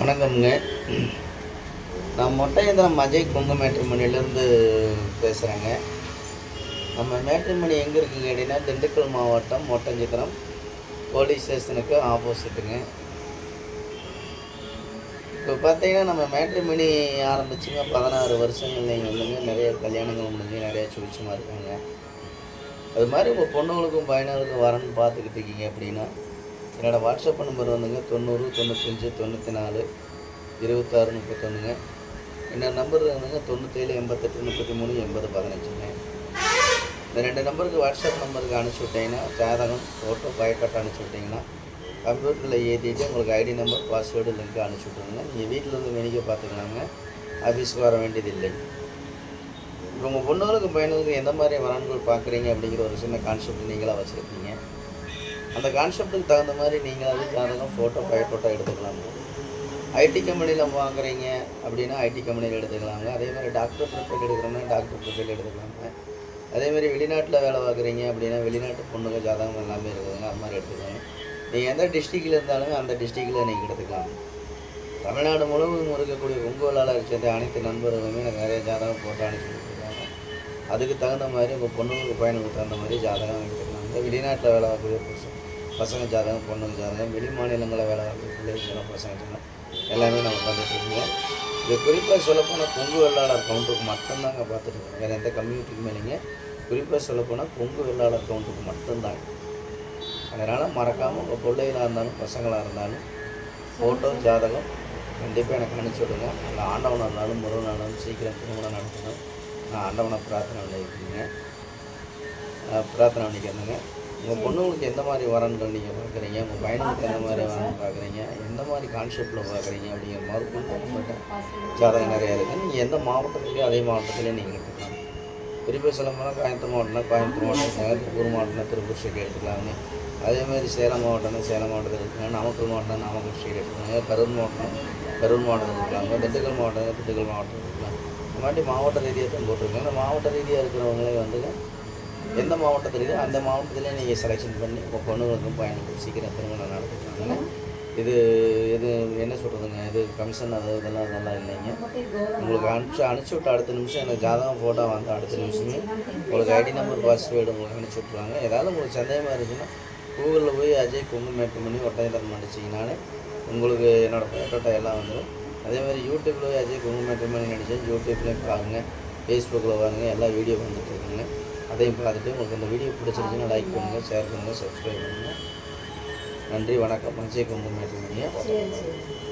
வணக்கம்ங்க. நான் மொட்டையந்திரம் அஜய் கொங்கு மேட்ரிமணிலேருந்து பேசுகிறேங்க நம்ம மேட்ரிமணி எங்கே இருக்குங்க அப்படின்னா திண்டுக்கல் மாவட்டம் மொட்டஞ்சித்திரம் போலீஸ் ஸ்டேஷனுக்கு ஆப்போசிட்டுங்க. இப்போ பார்த்தீங்கன்னா நம்ம மேட்ரிமணி ஆரம்பிச்சுங்க பதினாறு வருஷங்கள் நீங்கள் வந்துங்க. நிறைய கல்யாணங்கள் முடிஞ்சு நிறைய சுவிச்சமாக இருக்காங்க. அது மாதிரி உங்கள் பொண்ணுங்களுக்கும் பையனுக்கும் வரணும்னு பார்த்துக்கிட்டு இருக்கீங்க அப்படின்னா என்னோடய வாட்ஸ்அப் நம்பர் வந்துங்க தொண்ணூறு தொண்ணூத்தஞ்சு தொண்ணூற்றி நாலு இருபத்தாறு முப்பத்தொன்றுங்க என்னோடய நம்பர் வந்துங்க தொண்ணூற்றேழு எண்பத்தெட்டு முப்பத்தி மூணு எண்பது பதினஞ்சுங்க. இந்த ரெண்டு நம்பருக்கு வாட்ஸ்அப் நம்பருக்கு அனுப்பிச்சி விட்டீங்கன்னா ஜாதகம் ஃபோட்டோ பயோடாட்டா அனுப்பிச்சி விட்டிங்கன்னா கம்ப்யூட்டரில் ஏற்றிட்டு உங்களுக்கு ஐடி நம்பர் பாஸ்வேர்டு லிங்க் அனுப்பிச்சி விட்ருங்க நீங்கள் வீட்டில் இருந்து மெனிக்க பார்த்துக்கலாங்க ஆஃபீஸ்க்கு வர வேண்டியது இல்லை உங்கள் பொண்ணுங்களுக்கு பையனுக்கும் எந்த மாதிரி வரன்கள் பார்க்குறீங்க அப்படிங்கிற ஒரு சின்ன கான்செப்ட் நீங்களாக வச்சுருக்கீங்க. அந்த கான்செப்ட்டுக்கு தகுந்த மாதிரி நீங்களாவே ஜாதகம் ஃபோட்டோ பயோட்டோட்டோ எடுத்துக்கலாம். ஐடி கம்பெனியில் வாங்குறீங்க அப்படின்னா ஐடி கம்பெனியில் எடுத்துக்கலாங்க. அதே மாதிரி டாக்டர் ப்ரிப்பேர் எடுக்கிறோம்னா டாக்டர் ப்ரிப்பேர் எடுத்துக்கலாங்க. அதே மாதிரி வெளிநாட்டில் வேலை பார்க்குறீங்க அப்படின்னா வெளிநாட்டு பொண்ணுங்க ஜாதகம் எல்லாமே இருக்குதுங்க. அது மாதிரி எடுத்துக்கலாம் நீங்கள் எந்த டிஸ்ட்ரிக்டில் இருந்தாலுமே அந்த டிஸ்ட்ரிக்டில் நீங்கள் எடுத்துக்கலாம். தமிழ்நாடு முழுவதும் இருக்கக்கூடிய உங்களால் சேர்ந்த அனைத்து நண்பர்களுமே எனக்கு நிறைய ஜாதகம் போட்டு அனுப்பி கொடுத்துருக்காங்க. அதுக்கு தகுந்த மாதிரி உங்கள் பொண்ணுங்களுக்கு பையனுக்கு தகுந்த மாதிரி ஜாதகம் எடுத்துக்கலாம். வெளிநாட்டில் வேலை பார்க்கக்கூடிய பசங்க பசங்க ஜாதகம் பொண்ணுங்க ஜாதகம் வெளி மாநிலங்களில் வேலை பார்க்கக்கூடிய பசங்க ஜாதகம் எல்லாமே நம்ம பார்த்துட்ருக்கோம் இது குறிப்பாக சொல்லப்போனால் கொங்கு வெள்ளாளர் கவுண்டருக்கு மட்டும்தாங்க பார்த்துருக்கோம். வேறு எந்த கம்யூனிட்டிக்குமே இல்லைங்க. குறிப்பாக சொல்லப்போனால் கொங்கு வெள்ளாளர் கவுண்டருக்கு மட்டும்தாங்க. அதனால் மறக்காமல் உங்கள் பிள்ளைகளாக இருந்தாலும் பசங்களாக இருந்தாலும் ஃபோட்டோ ஜாதகம் கண்டிப்பாக எனக்கு அனுப்பிச்சி விடுங்க. இல்லை ஆண்டவனாக இருந்தாலும் முருகனாக இருந்தாலும் சீக்கிரம் திருமணம் நடத்தணும் நான் ஆண்டவனை பிரார்த்தனை பண்ணியிருக்கீங்க பிரார்த்தனை பண்ணிக்கிறேங்க. உங்கள் பொண்ணுங்களுக்கு எந்த மாதிரி வரன்கள் நீங்கள் பார்க்குறீங்க உங்கள் பையனுக்கு எந்த மாதிரி வரன் பார்க்குறீங்க எந்த மாதிரி கான்செப்டில் பார்க்குறீங்க அப்படிங்கிற மாதிரி கொண்டு உங்கள்கிட்ட ஜாதகம் நிறையா இருக்குது நீங்கள் எந்த மாவட்டத்துலேயும் அதே மாவட்டத்திலே நீங்கள் எடுத்துக்கலாம். திருப்பி சொல்லப்போனால் கோயம்புத்தூர் மாவட்டம்னா கோயம்புத்தூர் மாவட்டம் திருப்பூர் மாவட்டம்னா திருப்பூர் ஸ்டேட் எடுத்துக்கலாமே. அதே மாதிரி சேலம் மாவட்டம்னா சேலம் மாவட்டத்தில் எடுத்துக்கலாம். நாமக்கல் மாவட்டம் நாமக்கல் ஸ்ட்ரீட் எடுத்துக்கலாங்க கரூர் மாவட்டம் கரூர் மாவட்டத்தில் எடுத்துக்கலாங்க திண்டுக்கல் மாவட்டம் திண்டுக்கல் மாவட்டம் எடுத்துக்கலாம். இந்த மாதிரி மாவட்ட ரீதியாக தான் போட்டிருக்காங்க இந்த மாவட்ட ரீதியாக இருக்கிறவங்களே வந்துங்க எந்த மாவட்டத்துலையோ அந்த மாவட்டத்திலே நீங்கள் செலெக்ஷன் பண்ணி உங்கள் பொண்ணுகளுக்கும் பையனுக்கும் சீக்கிரம் திருமணம் நடத்திக்கலாங்க இது இது என்ன சொல்கிறதுங்க இது கமிஷன் அது இதெல்லாம் அதெல்லாம் இல்லைங்க. உங்களுக்கு அனுப்பிச்சு அனுப்பிச்சி விட்டு அடுத்த நிமிஷம் எனக்கு ஜாதகம் ஃபோட்டோ வந்து அடுத்த நிமிஷமே உங்களுக்கு ஐடி நம்பர் பாஸ்வேர்டு உங்களுக்கு அனுப்பிச்சி விட்ருவாங்க ஏதாவது உங்களுக்கு சந்தேகமாக இருந்துச்சுன்னா கூகுளில் போய் அஜய் கும்பு மேட்டு பண்ணி ஒட்டயத்தரம் அடிச்சிங்கனாலே உங்களுக்கு என்னோடய ஃபோட்டோட்டா எல்லாம் வந்துடும் அதே மாதிரி யூடியூப்பில் போய் அஜய் கொங்கு மேட்டு பண்ணி நடித்தேன் யூடியூப்லேயும் பாருங்கள் ஃபேஸ்புக்கில் பாருங்கள் எல்லா வீடியோ வந்துட்டு இருக்குங்க. அதையும் பார்த்துட்டு உங்களுக்கு இந்த வீடியோ பிடிச்சிருந்துச்சுன்னா லைக் பண்ணுங்கள் ஷேர் பண்ணுங்கள் சப்ஸ்கிரைப் பண்ணுங்கள் நன்றி வணக்கம். பஞ்சே கொங்கு மேட்டு